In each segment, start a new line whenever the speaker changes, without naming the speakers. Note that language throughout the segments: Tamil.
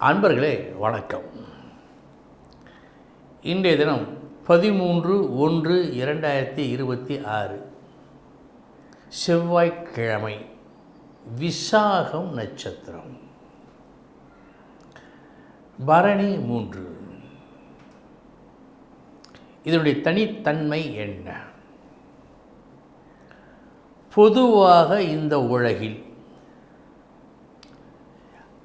அன்பர்களே வணக்கம். இன்றைய தினம் பதிமூன்று ஒன்று இரண்டாயிரத்தி இருபத்தி ஆறு. செவ்வாய்க்கிழமை விசாகம் நட்சத்திரம். பரணி மூன்று. இதனுடைய தனித்தன்மை என்ன? பொதுவாக இந்த உலகில்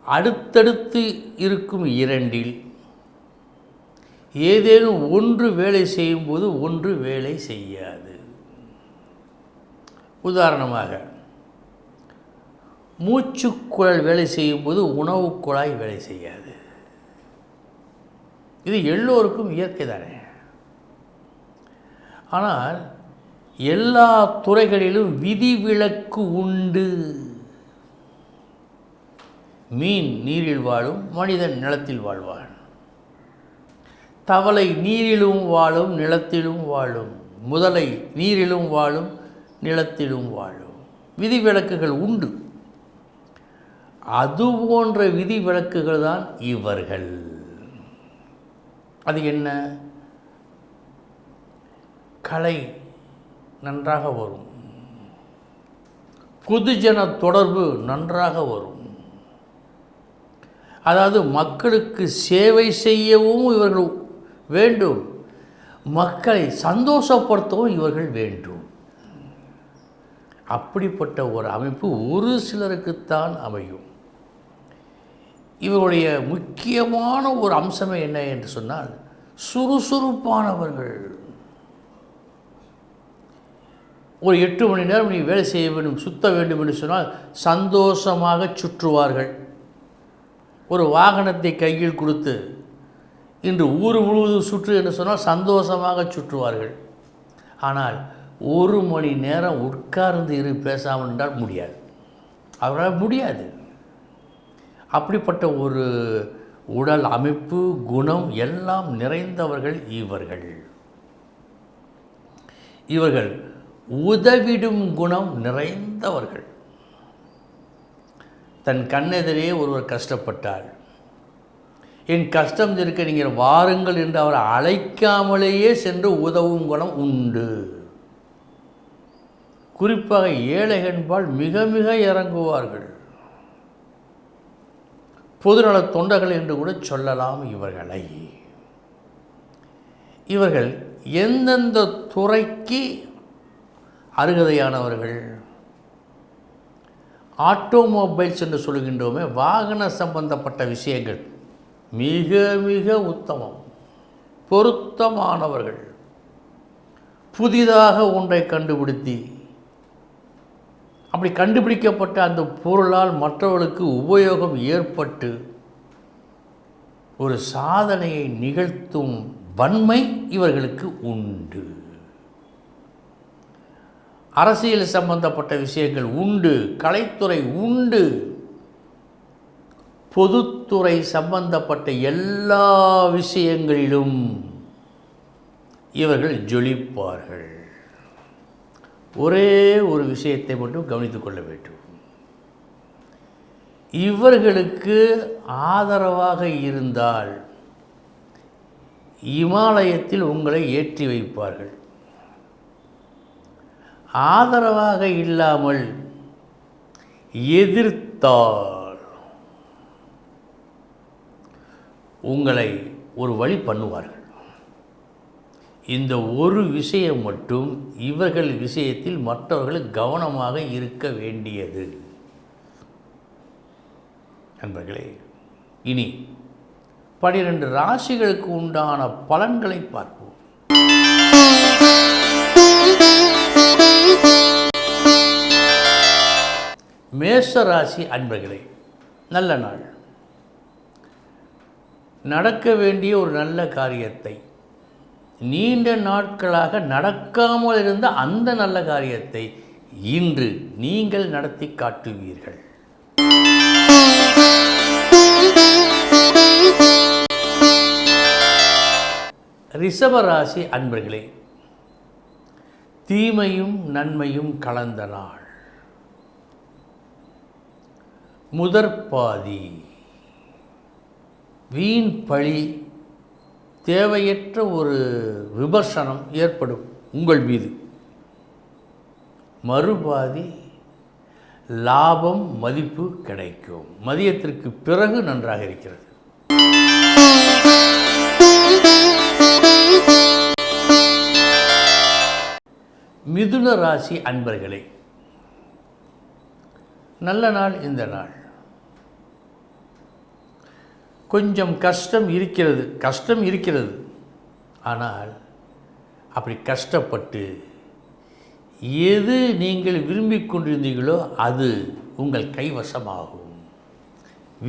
அடுத்தடுத்து இருக்கும் இரண்டில் ஏதேனும் ஒன்று வேலை செய்யும்போது ஒன்று வேலை செய்யாது. உதாரணமாக மூச்சுக்குழல் வேலை செய்யும்போது உணவுக் குழாய் வேலை செய்யாது. இது எல்லோருக்கும் இயற்கை தானே. ஆனால் எல்லா துறைகளிலும் விதிவிலக்கு உண்டு. மீன் நீரில் வாழும் மனிதன் நிலத்தில் வாழ்வான். தவளை நீரிலும் வாழும் நிலத்திலும் வாழும். முதலை நீரிலும் வாழும் நிலத்திலும் வாழும். விதிவிலக்குகள் உண்டு. அது போன்ற விதிவிலக்குகள் தான் இவர்கள். அது என்ன? கலை நன்றாக வரும். பொதுஜன தொடர்பு நன்றாக வரும். அதாவது மக்களுக்கு சேவை செய்யவும் இவர்கள் வேண்டும். மக்களை சந்தோஷப்படுத்தவும் இவர்கள் வேண்டும். அப்படிப்பட்ட ஒரு அமைப்பு ஒரு சிலருக்குத்தான் அமையும். இவருடைய முக்கியமான ஒரு அம்சமே என்ன என்று சொன்னால் சுறுசுறுப்பானவர்கள். ஒரு எட்டு மணி நேரம் நீ வேலை செய்ய வேண்டும் சுத்த வேண்டும் என்று சொன்னால் சந்தோஷமாக சுற்றுவார்கள். ஒரு வாகனத்தை கையில் கொடுத்து இன்று ஊர் முழுவதும் சுற்று என்று சொன்னால் சந்தோஷமாக சுற்றுவார்கள். ஆனால் ஒரு மணி நேரம் உட்கார்ந்து இரு பேசாமல் என்றால் முடியாது. அவரால் முடியாது. அப்படிப்பட்ட ஒரு உடல் அமைப்பு குணம் எல்லாம் நிறைந்தவர்கள் இவர்கள். இவர்கள் உதவிடும் குணம் நிறைந்தவர்கள். தன் கண்ணெதிரே ஒருவர் கஷ்டப்பட்டார். என் கஷ்டம் இருக்க நீங்கள் வாருங்கள் என்று அவரை அழைக்காமலேயே சென்று உதவும் குணம் உண்டு. குறிப்பாக ஏழைகன்பால் மிக மிக இறங்குவார்கள். பொதுநல தொண்டர்கள் என்று கூட சொல்லலாம் இவர்களை. இவர்கள் எந்தெந்த துறைக்கு அருகதையானவர்கள்? ஆட்டோமொபைல்ஸ் என்று சொல்கின்றோமே வாகன சம்பந்தப்பட்ட விஷயங்கள். மிக மிக உத்தமம். பொருத்தமானவர்கள். புதிதாக ஒன்றை கண்டுபிடித்தி அப்படி கண்டுபிடிக்கப்பட்ட அந்த பொருளால் மற்றவர்களுக்கு உபயோகம் ஏற்பட்டு ஒரு சாதனையை நிகழ்த்தும் வன்மை இவர்களுக்கு உண்டு. அரசியல் சம்பந்தப்பட்ட விஷயங்கள் உண்டு கலைத்துறை உண்டு. பொதுத்துறை சம்பந்தப்பட்ட எல்லா விஷயங்களிலும் இவர்கள் ஜொலிப்பார்கள். ஒரே ஒரு விஷயத்தை மட்டும் கவனித்துக் கொள்ள வேண்டும். இவர்களுக்கு ஆதரவாக இருந்தால் இமாலயத்தில் உங்களை ஏற்றி வைப்பார்கள். ஆதரவாக இல்லாமல் எதிர்த்தால் உங்களை ஒரு வழி பண்ணுவார்கள். இந்த ஒரு விஷயம் மட்டும் இவர்கள் விஷயத்தில் மற்றவர்கள் கவனமாக இருக்க வேண்டியது. நண்பர்களே இனி பனிரெண்டு ராசிகளுக்கு உண்டான பலன்களை பார்ப்போம். மேஷராசி அன்பர்களே நல்ல நாள். நடக்க வேண்டிய ஒரு நல்ல காரியத்தை நீண்ட நாட்களாக நடக்காமல் இருந்த அந்த நல்ல காரியத்தை இன்று நீங்கள் நடத்தி காட்டுவீர்கள். ரிஷபராசி அன்பர்களே தீமையும் நன்மையும் கலந்த நாள். முதற்பாதி. வீண் பழி தேவையற்ற ஒரு விமர்சனம் ஏற்படும் உங்கள் மீது. மறுபாதி லாபம் மதிப்பு கிடைக்கும். மதியத்திற்கு பிறகு நன்றாக இருக்கிறது. மிதுன ராசி அன்பர்களே நல்ல நாள் இந்த நாள். கொஞ்சம் கஷ்டம் இருக்கிறது கஷ்டம் இருக்கிறது. ஆனால் அப்படி கஷ்டப்பட்டு எது நீங்கள் விரும்பி கொண்டிருந்தீங்களோ அது உங்கள் கைவசமாகும்.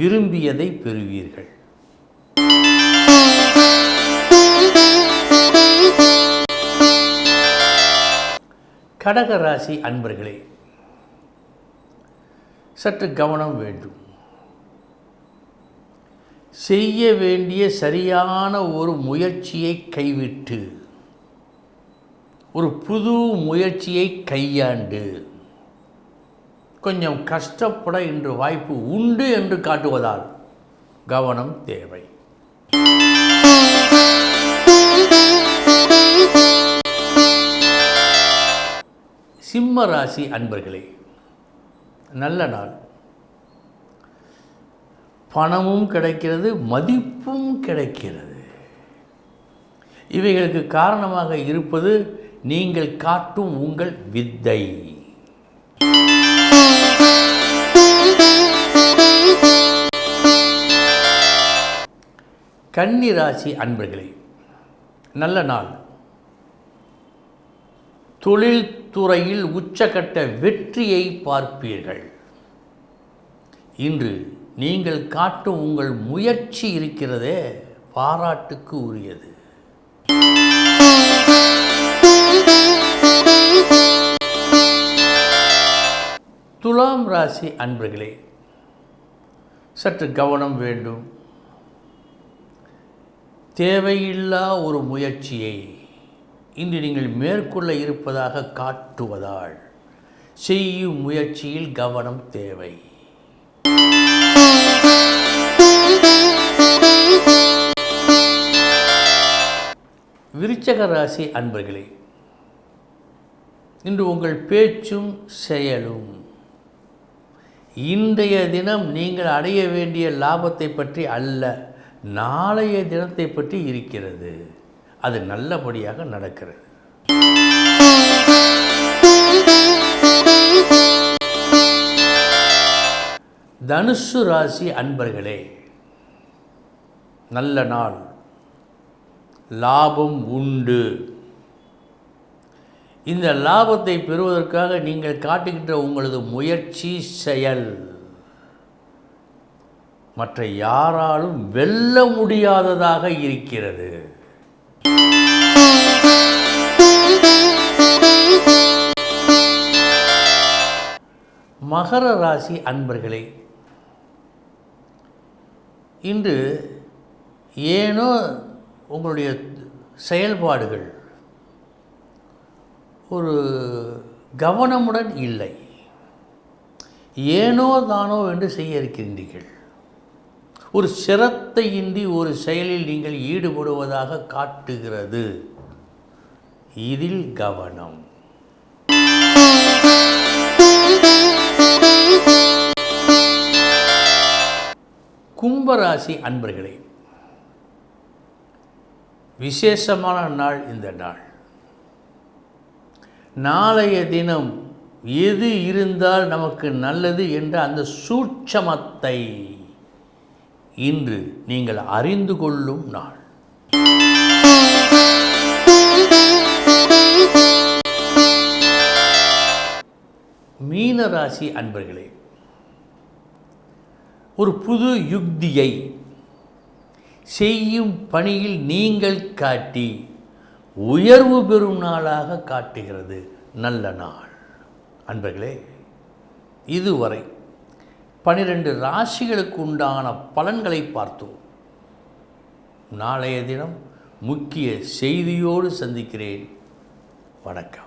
விரும்பியதை பெறுவீர்கள். கடக ராசி அன்பர்களே சற்று கவனம் வேண்டும். செய்ய வேண்டிய சரியான ஒரு முயற்சியை கைவிட்டு ஒரு புது முயற்சியை கையாண்டு கொஞ்சம் கஷ்டப்பட இன்று வாய்ப்பு உண்டு என்று காட்டுவதால் கவனம் தேவை. சிம்ம ராசி அன்பர்களே நல்ல நாள். பணமும் கிடைக்கிறது மதிப்பும் கிடைக்கிறது. இவைகளுக்கு காரணமாக இருப்பது நீங்கள் காட்டும் உங்கள் வித்தை. கன்னி ராசி அன்பர்களே நல்ல நாள். தொழில் துறையில் உச்சகட்ட வெற்றியை பார்ப்பீர்கள். இன்று நீங்கள் காட்டும் உங்கள் முயற்சி இருக்கிறதே பாராட்டுக்கு உரியது. துலாம் ராசி அன்பர்களே சற்று கவனம் வேண்டும். தேவையில்லா ஒரு முயற்சியை இன்று நீங்கள் மேற்கொள்ள இருப்பதாக காட்டுவதால் செய்யும் முயற்சியில் கவனம் தேவை. விருச்சக ராசி அன்பர்களே இன்று உங்கள் பேச்சும் செயலும். இன்றைய தினம் நீங்கள் அடைய வேண்டிய லாபத்தை பற்றி அல்ல நாளைய தினத்தை பற்றி இருக்கிறது. அது நல்லபடியாக நடக்கிறது. தனுசு ராசி அன்பர்களே நல்ல நாள். லாபம் உண்டு. இந்த லாபத்தை பெறுவதற்காக நீங்கள் காட்டுகின்ற உங்களது முயற்சி செயல். மற்ற யாராலும் வெல்ல முடியாததாக இருக்கிறது. மகர ராசி அன்பர்களே இன்று ஏனோ உங்களுடைய செயல்பாடுகள் ஒரு கவனமுடன் இல்லை. ஏனோ தானோ என்று செய்ய இருக்கின்றீர்கள். ஒரு சிரத்தையின்றி ஒரு செயலில் நீங்கள் ஈடுபடுவதாக காட்டுகிறது. இதில் கவனம். கும்பராசி அன்பர்களே விசேஷமான நாள் இந்த நாள். நாளைய தினம் எது இருந்தால் நமக்கு நல்லது என்ற அந்த சூட்சமத்தை இன்று நீங்கள் அறிந்து கொள்ளும் நாள். மீன ராசி அன்பர்களே ஒரு புது யுக்தியை செய்யும் பணியில் நீங்கள் காட்டி உயர்வு பெறும் நாளாக காட்டுகிறது. நல்ல நாள். அன்பர்களே இதுவரை பனிரெண்டு ராசிகளுக்கு உண்டான பலன்களை பார்த்தோம். நாளைய தினம் முக்கிய செய்தியோடு சந்திக்கிறேன். வணக்கம்.